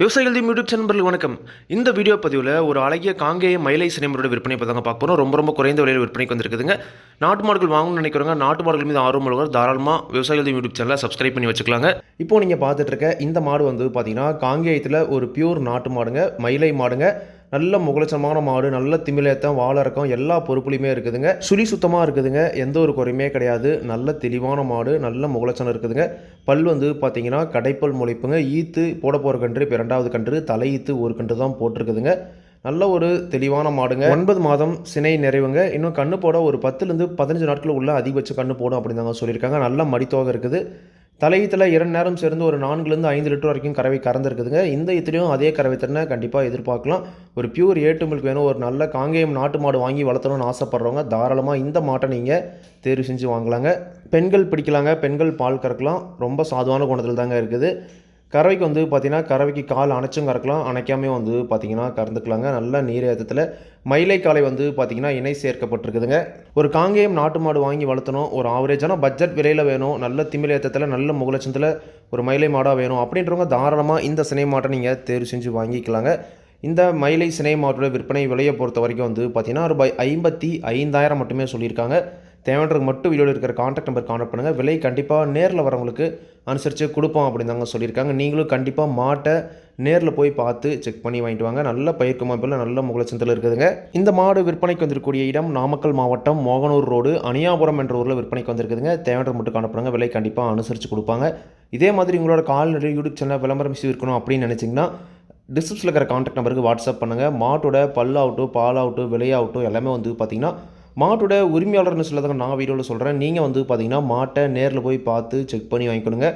விவசாயிகள் YouTube channel வணக்கம். இந்த வீடியோ பதிவில் ஒரு அழகிய காங்கேய மயிலை சினிமரோட விற்பனை பற்றி தாங்க பார்க்க போகிறோம் ரொம்ப ரொம்ப குறைந்த விலையில் விற்பனைக்கு வந்திருக்குதுங்க. நாட்டு மாடுகள் வாங்கணும்னு நினைக்கிறவங்க நாட்டு மாடுகள் மீது ஆர்வம் உள்ளவர் தாராளமாக விவசாயிகள் யூடியூப் சேனலை சப்ஸ்கிரைப் பண்ணி வச்சுக்கலாங்க. இப்போ நீங்கள் பார்த்துட்டு இருக்க இந்த மாடு வந்து பார்த்தீங்கன்னா காங்கேயத்தில் ஒரு பியூர் நாட்டு மாடுங்க மயிலை மாடுங்க. நல்ல முகலட்சமான மாடு நல்ல திமிலேத்தம் வாழறக்கம் எல்லா பொறுப்புலையுமே இருக்குதுங்க. சுழி சுத்தமாக இருக்குதுங்க. எந்த ஒரு குறையுமே கிடையாது. நல்ல தெளிவான மாடு நல்ல முகலட்சணம் இருக்குதுங்க. பல் வந்து பார்த்தீங்கன்னா கடைப்பல் முளைப்புங்க. ஈத்து போட போகிற கன்று இப்போ ரெண்டாவது கன்று தலை ஈத்து ஒரு கன்று தான் போட்டிருக்குதுங்க. நல்ல ஒரு தெளிவான மாடுங்க. ஒன்பது மாதம் சினை நிறைவுங்க. இன்னும் கண்ணு போட ஒரு பத்துலேருந்து பதினஞ்சு நாட்கள் உள்ள அதிகபட்ச கண்ணு போடும் அப்படின்னு தாங்க சொல்லியிருக்காங்க. நல்ல மடித்தோகை இருக்குது. தலையீத்தில் இரண்டு நேரம் சேர்ந்து ஒரு நான்குலேருந்து ஐந்து லிட்டர் வரைக்கும் கறவை கறந்துருக்குதுங்க. இந்த இத்துலையும் அதே கறவை திறனை கண்டிப்பாக எதிர்பார்க்கலாம். ஒரு பியூர் ஏட்டு மில்க் வேணும். ஒரு நல்ல காங்கேயம் நாட்டு மாடு வாங்கி வளர்த்தணும்னு ஆசைப்பட்றவங்க தாராளமாக இந்த மாட்டை நீங்கள் தேர்வு செஞ்சு வாங்கலாங்க. பெண்கள் பிடிக்கலாங்க. பெண்கள் பால் கறக்கலாம். ரொம்ப சாதுவான குணத்தில் தாங்க இருக்குது. கறவைக்கு வந்து பார்த்தீங்கன்னா கறவைக்கு கால் அணைச்சும் கறக்கலாம். அணைக்காமே வந்து பார்த்தீங்கன்னா கறந்துக்கலாங்க. நல்ல நீர் ஏற்றத்தில் மயிலை காலை வந்து பார்த்திங்கன்னா இணை சேர்க்கப்பட்டிருக்குதுங்க. ஒரு காங்கேயம் நாட்டு மாடு வாங்கி வளர்த்தணும். ஒரு ஆவரேஜான பட்ஜெட் விலையில் வேணும். நல்ல திமிழ் ஏற்றத்தில் நல்ல முகலட்சத்தில் ஒரு மயிலை மாடாக வேணும். அப்படின்றவங்க தாராளமாக இந்த சினை மாட்டை நீங்கள் தேர்வு செஞ்சு வாங்கிக்கலாங்க. இந்த மயிலை சினை மாட்டோட விற்பனை விலையை பொறுத்த வரைக்கும் வந்து பார்த்திங்கன்னா ரூபாய் ஐம்பத்தி ஐந்தாயிரம் மட்டுமே சொல்லியிருக்காங்க. தேவைன்றது மட்டும் வீடியோவில் இருக்கிற காண்டாக்ட் நம்பர் காண்டாக்ட் பண்ணுங்கள் விலை கண்டிப்பாக நேரில் வரவங்களுக்கு அனுசரித்து கொடுப்போம் அப்படின்னு தாங்க சொல்லியிருக்காங்க. நீங்களும் கண்டிப்பாக மாட்டை நேரில் போய் பார்த்து செக் பண்ணி வாங்கிட்டு வாங்க. நல்ல பயிர்க்கு கமாப்பில் நல்ல முகலச்சந்தில் இருக்குதுங்க. இந்த மாடு விற்பனைக்கு வந்திருக்கக்கூடிய இடம் நாமக்கல் மாவட்டம் மோகனூர் ரோடு அணியாபுரம் என்ற ஊரில் விற்பனைக்கு வந்திருக்குதுங்க. தேவைன்றது மட்டும் காணப்படுங்க. விலை கண்டிப்பாக அனுசரித்து கொடுப்பாங்க. இதே மாதிரி உங்களோட கால்நடை யூடியூப் சேனல் விளம்பரம் மிஸ் இருக்கணும் அப்படின்னு நினச்சிங்கன்னா டிஸ்கிரிப்ஷனில் இருக்கிற காண்டாக்ட் நம்பருக்கு வாட்ஸ்அப் பண்ணுங்கள் மாட்டோட பல்லாகட்டும் பாலாகட்டும் விலையாகட்டும் எல்லாமே வந்து பார்த்திங்கன்னா மாட்டோட உரிமையாளர்னு சொல்லதாங்க நான் வீடியோவில் சொல்கிறேன் நீங்கள் வந்து பார்த்தீங்கன்னா மாட்டை நேரில் போய் பார்த்து செக் பண்ணி வாங்கிக்கணுங்க.